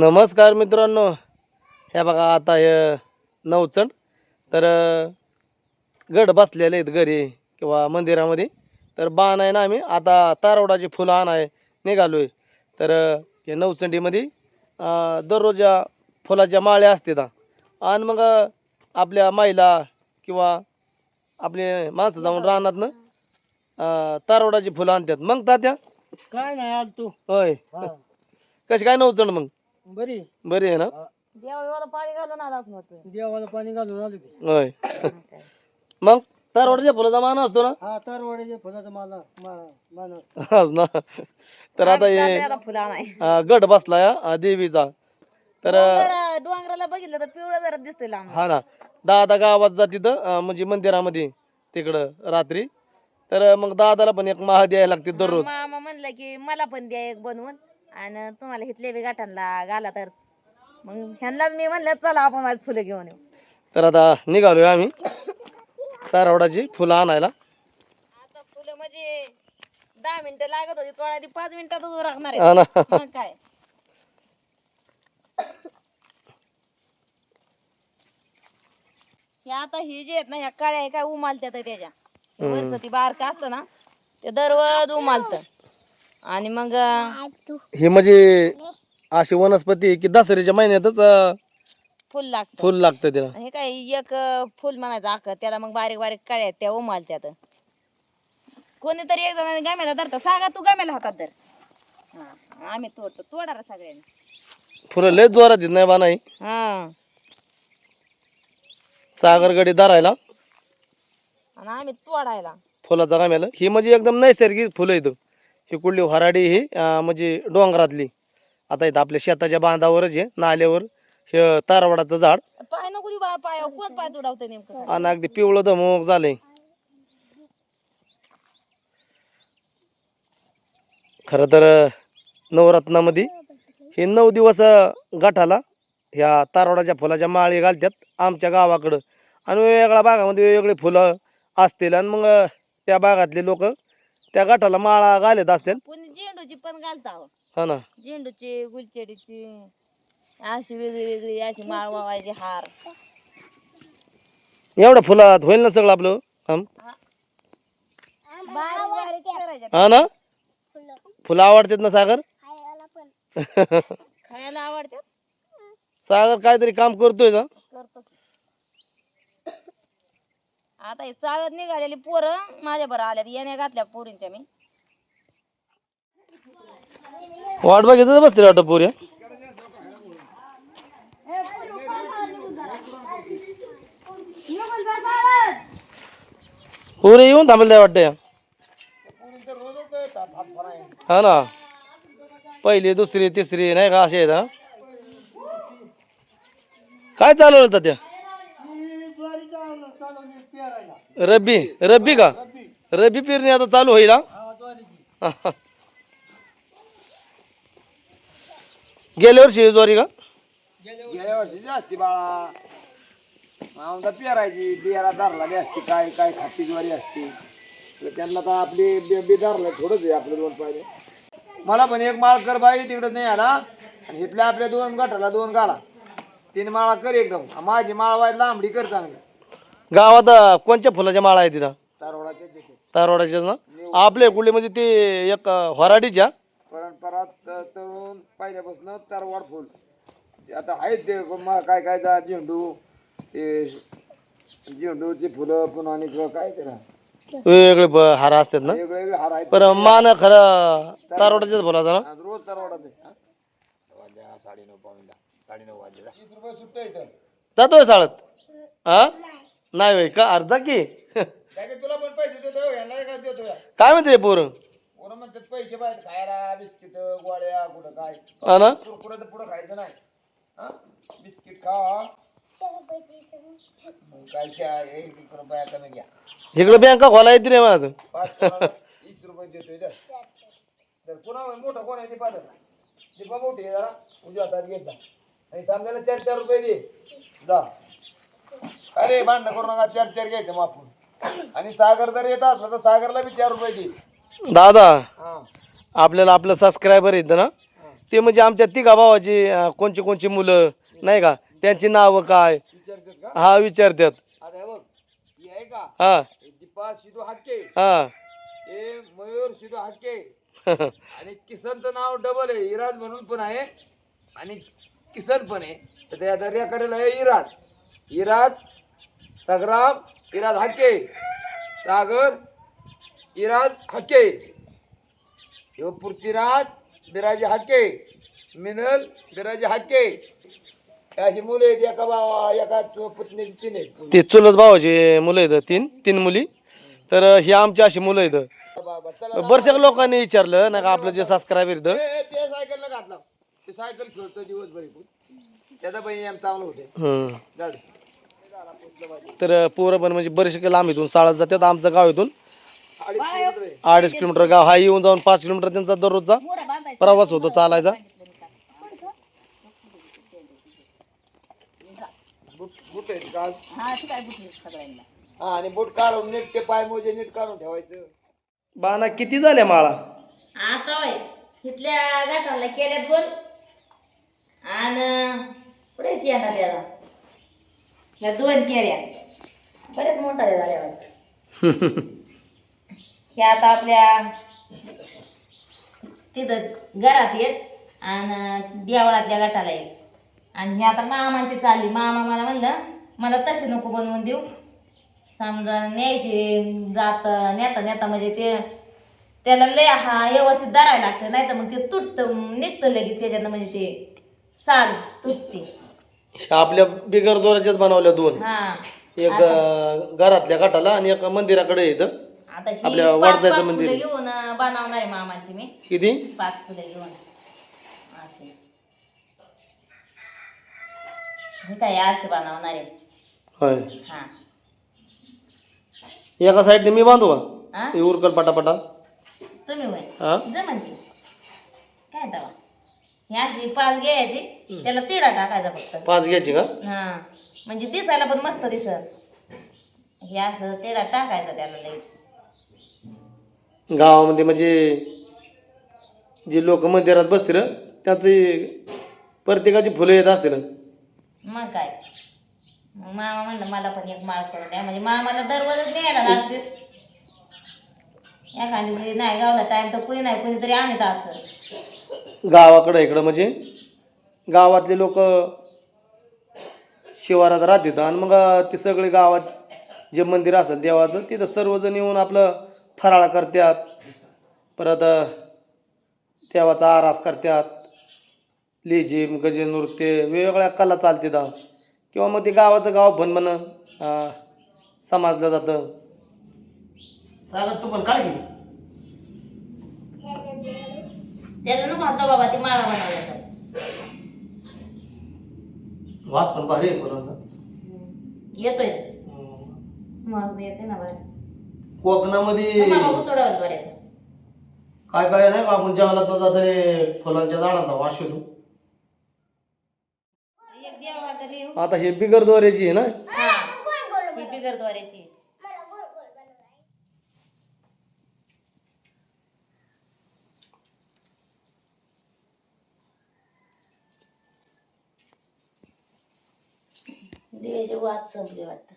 नमस्कार मित्रांनो. ह्या बघा आता हे नवचंड तर गड बसलेले आहेत घरी किंवा मंदिरामध्ये. तर बाण आहे ना आम्ही. आता तारवडाची फुलं आणाय निघालो आहे तर हे नवचंडीमध्ये दररोज या फुलाच्या माळ्या असतात. आणि मग आपल्या महिला किंवा आपले माणसं जाऊन रानातनं अं, तारवडाची फुलं आणतात. मग तात्या? काय नाही आल तू होय कशी काय नवचंड मग? बरी बरी आहे ना? देवाला पाणी घालून नव्हतं देवाला पाणी घालून आलो की. होय. मग तारवडाच्या फुलाचा मान असतो ना? हा तरवड्याच्या फुलाचा मला मा- मान असतो. हाच ना. तर आता हे आता फुला नाही अं, गड बसलाय हा, देवीचा. तर अं, डोंगराला बघितलं तर पिवळं जरा दिसतंय लांब. हा ना. दादा गावात जा तिथं अं, म्हणजे मंदिरामध्ये तिकडं रात्री. तर अं, मग दादाला पण एक महा द्यायला लागते दररोज. मामा म्हणलं की मला पण द्या एक बनवून. आणि तुम्हाला हिथले बी गाठांना घाला तर. मग ह्यांनाच मी म्हणलं चला आपण माझी फुलं घेऊन येऊ. तर आता निघालोय आम्ही तारवडाची फुलं आणायला. आता फुलं म्हणजे दहा मिनिटं लागत होती थोडा आधी पाच मिनिटातच उरकणार हा आहे ना. मग काय? हे आता हे जे आहेत ना ह्या काळ्या हे काय उमालत्यात त्याच्या. वरचं ती बारक असतं ना ते दररोज उमालत. आणि मग हे म्हणजे अशी वनस्पती आहे की दसऱ्याच्या महिन्यातच अं, फुल लागतं. फुल लागतं तिला. हे काय एक अं, फुल म्हणायचं आख त्याला मग बारीक बारीक काळ्या त्या उमालत्यात. कोणीतरी एक जणांनी गाम्याला धरतं सांगा तू गाम्याला हातात धर हा आम्ही तोडतो तोडारा सगळ्यांनी. फुलं लय जोरात येत नाही बा नाही? हा. सागरगडी धरायला. आणि आम्ही तोडायला. फुलाचा काम्याला ही म्हणजे एकदम नैसर्गिक फुलं आहेत. ही कुठली हराडी ही म्हणजे डोंगरातली. आता इथं आपल्या शेताच्या बांधावरच आहे नाल्यावर हे तारवाडाचं झाड. पाय नको देऊ बाळा पाय कोण पाय तुडावतं नेमकं? आणि अगदी पिवळं धमक झालंय. खरं तर नवरत्नामध्ये हे नऊ दिवस गाठाला ह्या तारवाडाच्या फुलाच्या माळी घालतात आमच्या गावाकडं. आणि वेगवेगळ्या भागामध्ये वेगवेगळी फुलं असतील आणि मग त्या भागातले लोक त्या गाठाला माळा घालत असतील? कोणी झेंडूची पण घालता हो. हा ना. झेंडूची गुलचेडीची अशी वेगळी वेगळी अशी माळ वावायची हार. एवढ्या फुलात होईल ना सगळं आपलं? काम बारीक बारीक करायच्या. हा ना? फुलं. आवडतात ना सागर? खायला आवडतात? सागर काहीतरी काम करतोय ना? आता हे चालत निघालेली पोरं माझ्या बरं आल्यात. येण्या घातल्या पोरींच्या मी. वाट बघितलं बसते वाटत पोऱ्या पोरे येऊन थांबले काय वाटतं. हा ना. पहिली दुसरी तिसरी नाही का असे आहेत हा? काय चालवलं होतं त्या ही ज्वारी चालवलं- चालवली पेरायला रब्बी रब्बी का? रब्बी पेरणी आता चालू होईल हा? गेल्या वर्षी ज्वारी का? गेल्या वर्षी जास्ती बाळा. आमदा पेरायची बियाला धरला बी असते काय काय खाती ज्वारी असते. तर त्यांना तर आपली बी धरलं थोडंच आहे आपले दोन पाहिजे मला पण एक माळ कर बाई तिकडे नाही आला. आणि इथल्या आपल्या दोन गटाला दोन गाला तीन माळा कर एकदम. माझी माळ वाय लांबडी कर चांगली. गावात अं, कोणत्या फुलाच्या माळा आहे तिथं? तारवडाच्या तिथे तारवाड्याच्या ना? आपल्या कुठली म्हणजे ते एक अं, वराडीच्या परंपरा त- तरुण पहिल्यापासून तरवाड फुल. आता आहेत ते म- काय काय जा झेंडू ते झेंडूची फुलं पुन्हा आणि काय त्याला वेगवेगळे ब- हार असतात ना? वेगळे वेगळे हार आहेत. पण मान खरं तारवाड्याच्याच फुलाचा ना? आज रोज तरवाडात आहे हा? वाजल्या साडेनऊ पावणेला साडेनऊ वाजले तीस रुपये सुट्ट जातोय साळत. हा नाही होय का अर्धा की? काय तुला पण पैसे देतो यांना काय देतो काय म्हणते रे पोरं? पोरं म्हणतात पैसे पाहिजे खायला बिस्किट गोळ्या कुठं काय? हा ना? कुरकुरे तर पुढं खायचं नाही. हा? बिस्किट खा. मग काय चहा, एक एक रुपया कमी घ्या. इकडे बँका खोला येते रे माझं. पाच वीस रुपये देतोय तर तर पुन्हा मोठं कोण आहे ते पाहत दीपा मोठी आहे जरा. उजव्या हातात घेत जा. आणि समजायला चार चार रुपये दे. जा. अरे भांडणं करू नका चार चार घ्यायचं मग आपण आणि सागर जर येत असला तर सागरला बी चार रुपये दे. दादा हा. आपल्याला आपलं सबस्क्रायबर येतं ना ते म्हणजे आमच्या तिघा भावाची अं, कोणची कोणची मुलं नाही का? त्यांची नावं काय? का? हा विचारतात. आता हे बघ ही आहे का? हा. हे दीपा सिद्धू हाके हा. हे मयूर सिद्धू हाके आणि किसनचं नाव डबल आहे इराज म्हणून पण आहे. आणि किसन पण आहे. तर त्या दर्याकडेला आहे इराज. इराज संग्राम इराज हाके. सागर इराज हाके. ह्यो पृथ्वीराज बिराजे हाके. मिनल बिराजे हाके. हे अशी मुलं आहेत एका बा एका पुतणीची तीन आहेत ते चुलत भावाची मुलं आहेत तीन तीन मुली. तर ही आमची अशी मुलं आहेत. बाबा चला लोकांनी विचारलं नाही का आपलं जे सबस्क्रायबर ए, ते सायकलला घातला. ते सायकल खेळतो दिवसभर. त्याचा पण एम चांगलं होते. हम्म. जाऊ दे. तर पोरं पण म्हणजे बरेचसे लांब इथून साळत जातात आमचं गाव इथून. अडीच किलोमीटर गाव. हा येऊन जाऊन पाच किलोमीटर त्यांचा दररोजचा प्रवास होतो चालायचा. हा हा आणि बूट काढून नीट ते पाय मोजे नीट काढून ठेवायचं. बाना किती झाल्या माळा? आता होय. तिथल्या गाठाला केल्या दोन. आणि पुढेच येणार त्याला ह्या दोन केल्या बरेच मोठा झाल्या वाटतं. ह्या आता आपल्या तिथं घरात एक आणि देवळातल्या गटाला एक आणि हे आता मामांची चालली. मामा मला म्हणलं मला तसे नको बनवून देऊ. समजा न्यायची जात नेता नेता म्हणजे ते त्याला लय हा व्यवस्थित धरायला लागतं. नाही तर मग ते तुटतं निघतं लगेच त्याच्यानं म्हणजे ते साल तुटते. ह्या आपल्या बिगर दोराच्याच बनवल्या दोन. हा. एक अं, घरातल्या काठाला आणि एक मंदिराकडे इथं. आता ही आपल्या पाच वडजाचं पाच मंदिर फुलं. घेऊन अं, बनवणार आहे मामाची मी. किती? पाच फुलं घेऊन. असे. हे काय असे बनवणार आहे. होय. हा. एका साईडने मी बांधू का? हा हे उरकल पटापटा. तुम्ही होय. हा जमन ही अशी पाच घ्यायची त्याला तिडा टाकायचा फक्त. पाच घ्यायची का? हा. म्हणजे दिसायला पण मस्त दिसत. हे असं तेडा टाकायचा त्याला लगेच गावामध्ये म्हणजे जे लोक मंदिरात बसतील त्याची प्रत्येकाची फुलं येत असतील मग काय? मग मामा म्हणलं मला पण एक माळ करून द्या. म्हणजे मामाला दररोजच न्यायला लागते एखादी नाही गावला टाइम तर कुणी नाही कुणीतरी आणत असं. गावाकडं इकडं म्हणजे गावातले लोक शिवारात राहतात आणि मग ते सगळे गावात जे मंदिर असेल देवाचं तिथं सर्वजण येऊन आपलं फराळ करतात परत देवाचा आरास करतात. लेझिम गजे नृत्य वेगवेगळ्या कला चालतात. किंवा मग ते गावाचं गाव भन म्हण समाजलं जातं. सागर तू पण काय घे त्याला नको आता बाबा ती माळा बनवायचा वास पण भारी आहे फुलांचा येतोय. मग येते ना बरं कोकणामध्ये मामा उतोडावर बऱ्याचं काय काय नाही का आपण जंगलात जाताना फुलांच्या झाडाचा वास एक देवा येऊ आता हे बिगर दोऱ्याची आहे ना? हा. ही बिगर द्वाऱ्याची दिव्याचे वाद संपले वाटतं.